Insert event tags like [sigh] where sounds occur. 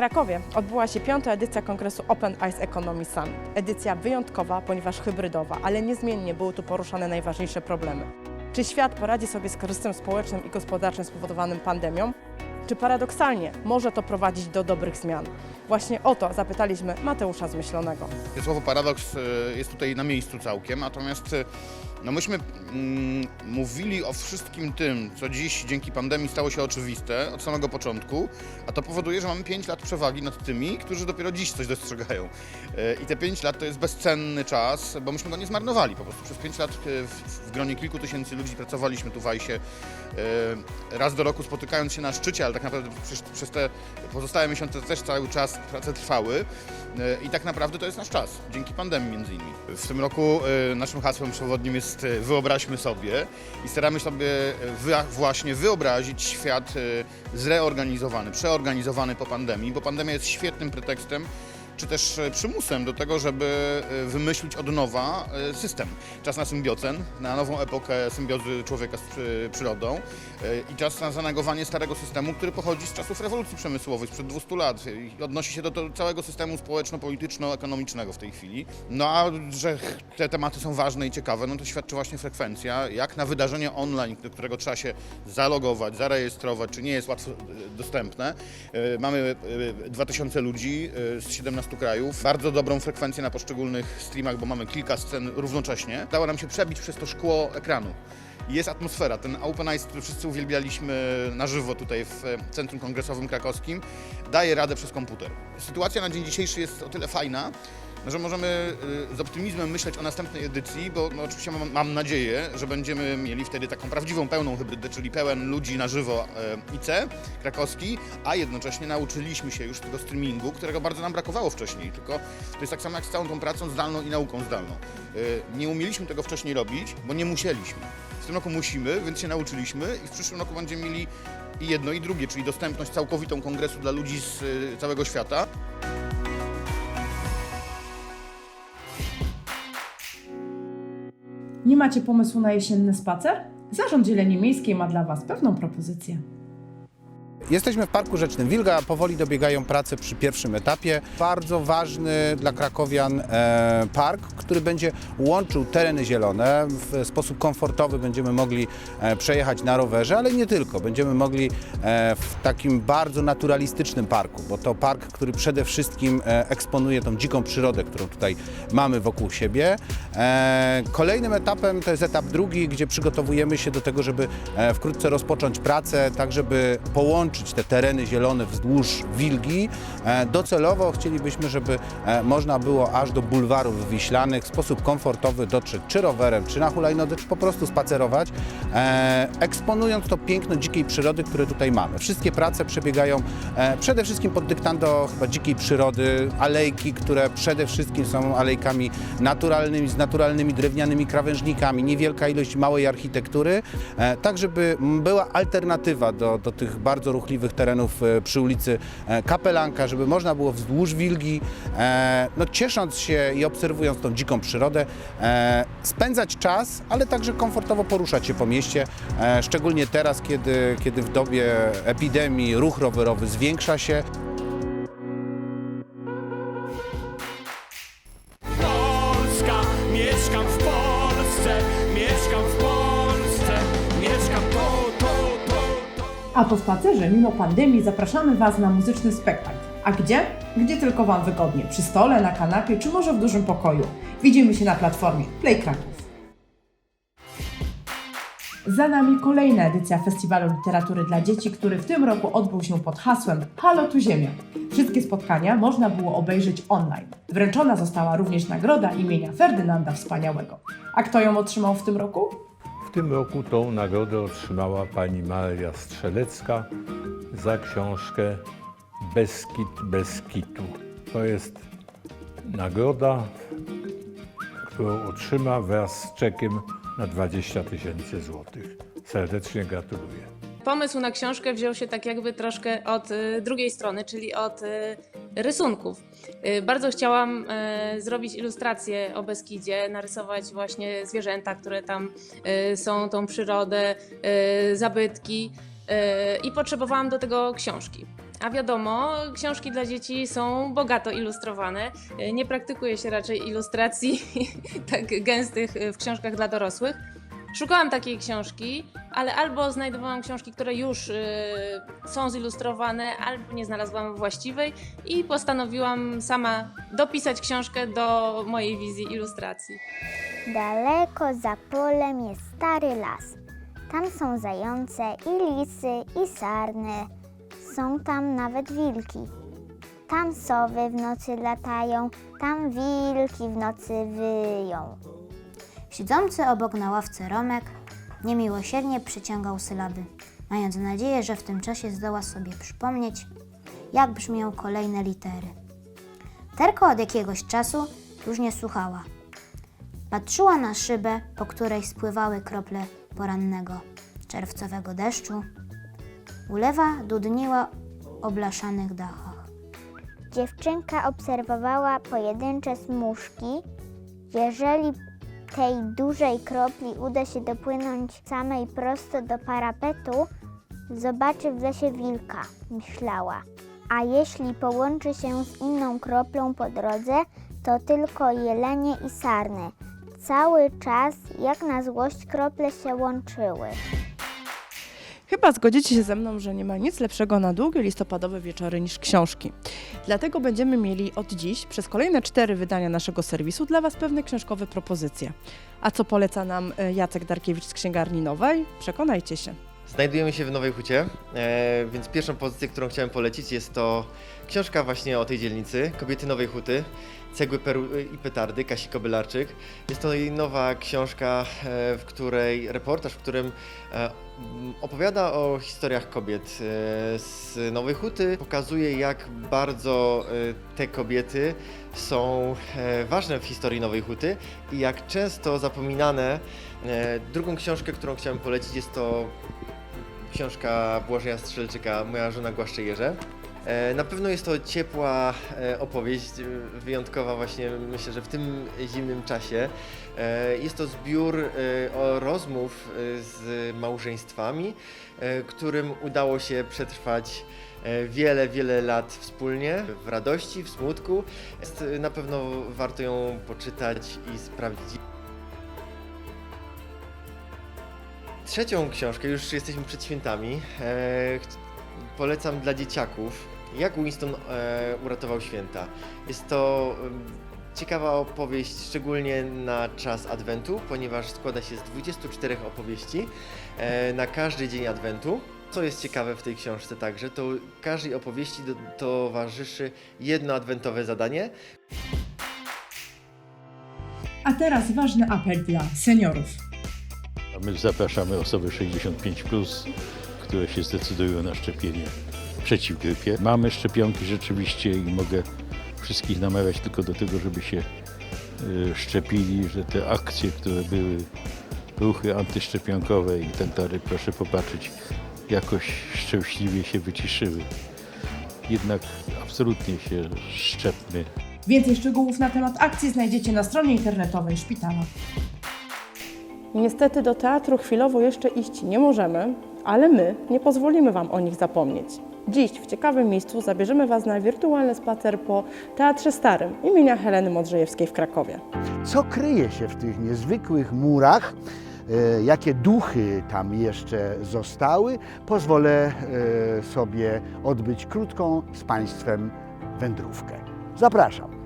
Krakowie odbyła się piąta edycja kongresu Open Eyes Economy Summit. Edycja wyjątkowa, ponieważ hybrydowa, ale niezmiennie były tu poruszane najważniejsze problemy. Czy świat poradzi sobie z kryzysem społecznym i gospodarczym spowodowanym pandemią? Czy paradoksalnie może to prowadzić do dobrych zmian? Właśnie o to zapytaliśmy Mateusza Zmyślonego. Słowo paradoks e, jest tutaj na miejscu całkiem, natomiast e, no myśmy mm, mówili o wszystkim tym, co dziś dzięki pandemii stało się oczywiste od samego początku, a to powoduje, że mamy 5 lat przewagi nad tymi, którzy dopiero dziś coś dostrzegają. E, I te 5 lat to jest bezcenny czas, bo myśmy go nie zmarnowali. Po prostu przez 5 lat w, w gronie kilku tysięcy ludzi pracowaliśmy tu w Ajsie, raz do roku spotykając się na szczycie, ale tak naprawdę przez, przez te pozostałe miesiące też cały czas prace trwały. E, I tak naprawdę to jest nasz czas, dzięki pandemii między innymi. W tym roku e, naszym hasłem przewodnim jest e, wyobraźmy sobie i staramy sobie właśnie wyobrazić świat zreorganizowany, przeorganizowany po pandemii, bo pandemia jest świetnym pretekstem czy też e, przymusem do tego, żeby e, wymyślić od nowa e, system. Czas na symbiocen, na nową epokę symbiozy człowieka z przy- przyrodą i czas na zanegowanie starego systemu, który pochodzi z czasów rewolucji przemysłowej sprzed 200 lat i odnosi się do, całego systemu społeczno-polityczno-ekonomicznego w tej chwili. No a że te tematy są ważne i ciekawe, no to świadczy właśnie frekwencja, jak na wydarzenie online, do którego trzeba się zalogować, zarejestrować, czy nie jest łatwo dostępne. Mamy e, 2000 ludzi z 17 krajów, bardzo dobrą frekwencję na poszczególnych streamach, bo mamy kilka scen równocześnie. Dało nam się przebić przez to szkło ekranu. Jest atmosfera, ten Open Eyes, który wszyscy uwielbialiśmy na żywo tutaj w e, Centrum Kongresowym Krakowskim, daje radę przez komputer. Sytuacja na dzień dzisiejszy jest o tyle fajna, że możemy y, z optymizmem myśleć o następnej edycji, bo no, oczywiście mam, mam nadzieję, że będziemy mieli wtedy taką prawdziwą, pełną hybrydę, czyli pełen ludzi na żywo e, IC krakowski, a jednocześnie nauczyliśmy się już tego streamingu, którego bardzo nam brakowało wcześniej, tylko to jest tak samo jak z całą tą pracą zdalną i nauką zdalną. Y, Nie umieliśmy tego wcześniej robić, bo nie musieliśmy. W tym roku musimy, więc się nauczyliśmy i w przyszłym roku będziemy mieli i jedno i drugie, czyli dostępność całkowitą kongresu dla ludzi z y, całego świata. Nie macie pomysłu na jesienny spacer? Zarząd Zieleni Miejskiej ma dla Was pewną propozycję. Jesteśmy w Parku Rzecznym Wilga, powoli dobiegają prace przy pierwszym etapie. Bardzo ważny dla krakowian e, park, który będzie łączył tereny zielone. W sposób komfortowy będziemy mogli e, przejechać na rowerze, ale nie tylko. Będziemy mogli e, w takim bardzo naturalistycznym parku, bo to park, który przede wszystkim eksponuje tą dziką przyrodę, którą tutaj mamy wokół siebie. Kolejnym etapem to jest etap drugi, gdzie przygotowujemy się do tego, żeby wkrótce rozpocząć pracę, tak żeby połączyć te tereny zielone wzdłuż Wilgi. E, Docelowo chcielibyśmy, żeby e, można było aż do bulwarów wiślanych w sposób komfortowy dotrzeć czy rowerem, czy na hulajnodze, czy po prostu spacerować, e, eksponując to piękno dzikiej przyrody, które tutaj mamy. Wszystkie prace przebiegają przede wszystkim pod dyktando chyba dzikiej przyrody, alejki, które przede wszystkim są alejkami naturalnymi, z naturalnymi drewnianymi krawężnikami, niewielka ilość małej architektury, tak żeby była alternatywa do, do tych bardzo ruchliwych terenów e, przy ulicy e, Kapelanka, żeby można było wzdłuż Wilgi, e, no, ciesząc się i obserwując tą dziką przyrodę, spędzać czas, ale także komfortowo poruszać się po mieście, szczególnie teraz, kiedy, kiedy w dobie epidemii ruch rowerowy zwiększa się. A po spacerze, mimo pandemii, zapraszamy Was na muzyczny spektakl. A gdzie? Gdzie tylko Wam wygodnie. Przy stole, na kanapie, czy może w dużym pokoju. Widzimy się na platformie Play Kraków. Za nami kolejna edycja Festiwalu Literatury dla Dzieci, który w tym roku odbył się pod hasłem Halo tu Ziemia. Wszystkie spotkania można było obejrzeć online. Wręczona została również nagroda imienia Ferdynanda Wspaniałego. A kto ją otrzymał w tym roku? W tym roku tą nagrodę otrzymała pani Maria Strzelecka za książkę Beskid bez kitu. To jest nagroda, którą otrzyma wraz z czekiem na 20 tysięcy złotych. Serdecznie gratuluję. Pomysł na książkę wziął się tak jakby troszkę od y, drugiej strony, czyli od y, rysunków. Y, bardzo chciałam zrobić ilustrację o Beskidzie, narysować właśnie zwierzęta, które tam są, tą przyrodę, zabytki i potrzebowałam do tego książki. A wiadomo, książki dla dzieci są bogato ilustrowane. Nie praktykuje się raczej ilustracji [laughs] tak gęstych w książkach dla dorosłych. Szukałam takiej książki, ale albo znajdowałam książki, które już y, są zilustrowane, albo nie znalazłam właściwej i postanowiłam sama dopisać książkę do mojej wizji ilustracji. Daleko za polem jest stary las. Tam są zające i lisy i sarny. Są tam nawet wilki. Tam sowy w nocy latają, tam wilki w nocy wyją. Siedzący obok na ławce Romek niemiłosiernie przyciągał sylaby, mając nadzieję, że w tym czasie zdoła sobie przypomnieć, jak brzmią kolejne litery. Terko od jakiegoś czasu już nie słuchała. Patrzyła na szybę, po której spływały krople porannego, czerwcowego deszczu. Ulewa dudniła o blaszanych dachach. Dziewczynka obserwowała pojedyncze smuszki. Jeżeli tej dużej kropli uda się dopłynąć samej prosto do parapetu, zobaczy w lesie wilka, myślała. A jeśli połączy się z inną kroplą po drodze, to tylko jelenie i sarny. Cały czas, jak na złość, krople się łączyły. Chyba zgodzicie się ze mną, że nie ma nic lepszego na długie listopadowe wieczory niż książki. Dlatego będziemy mieli od dziś przez kolejne cztery wydania naszego serwisu dla Was pewne książkowe propozycje. A co poleca nam e, Jacek Darkiewicz z Księgarni Nowej? Przekonajcie się. Znajdujemy się w Nowej Hucie, e, więc pierwszą pozycję, którą chciałem polecić jest to książka właśnie o tej dzielnicy, Kobiety Nowej Huty, Cegły Peru i Petardy, Kasi Kobylarczyk. Jest to jej nowa książka, e, w której, reportaż, w którym e, opowiada o historiach kobiet e, z Nowej Huty, pokazuje jak bardzo te kobiety są ważne w historii Nowej Huty i jak często zapominane. Drugą książkę, którą chciałem polecić jest to książka Błażeja Strzelczyka Moja żona głaszcze jeże. E, Na pewno jest to ciepła e, opowieść, wyjątkowa właśnie myślę, że w tym zimnym czasie. E, Jest to zbiór rozmów z małżeństwami, którym udało się przetrwać wiele, wiele lat wspólnie, w radości, w smutku. Jest, na pewno warto ją poczytać i sprawdzić. Trzecią książkę, już jesteśmy przed świętami, polecam dla dzieciaków, jak Winston e, uratował święta. Jest to em, ciekawa opowieść, szczególnie na czas Adwentu, ponieważ składa się z 24 opowieści e, na każdy dzień Adwentu. Co jest ciekawe w tej książce także, to każdej opowieści do, towarzyszy jedno adwentowe zadanie, A teraz ważny apel dla seniorów. My zapraszamy osoby 65+, które się zdecydują na szczepienie przeciw grypie. Mamy szczepionki rzeczywiście i mogę wszystkich namawiać tylko do tego, żeby się y, szczepili, że te akcje, które były, ruchy antyszczepionkowe i tak dalej, proszę popatrzeć, jakoś szczęśliwie się wyciszyły. Jednak absolutnie się szczepmy. Więcej szczegółów na temat akcji znajdziecie na stronie internetowej szpitala. Niestety do teatru chwilowo jeszcze iść nie możemy, ale my nie pozwolimy Wam o nich zapomnieć. Dziś w ciekawym miejscu zabierzemy Was na wirtualny spacer po Teatrze Starym imienia Heleny Modrzejewskiej w Krakowie. co kryje się w tych niezwykłych murach, e, jakie duchy tam jeszcze zostały, pozwolę e, sobie odbyć krótką z Państwem wędrówkę. Zapraszam.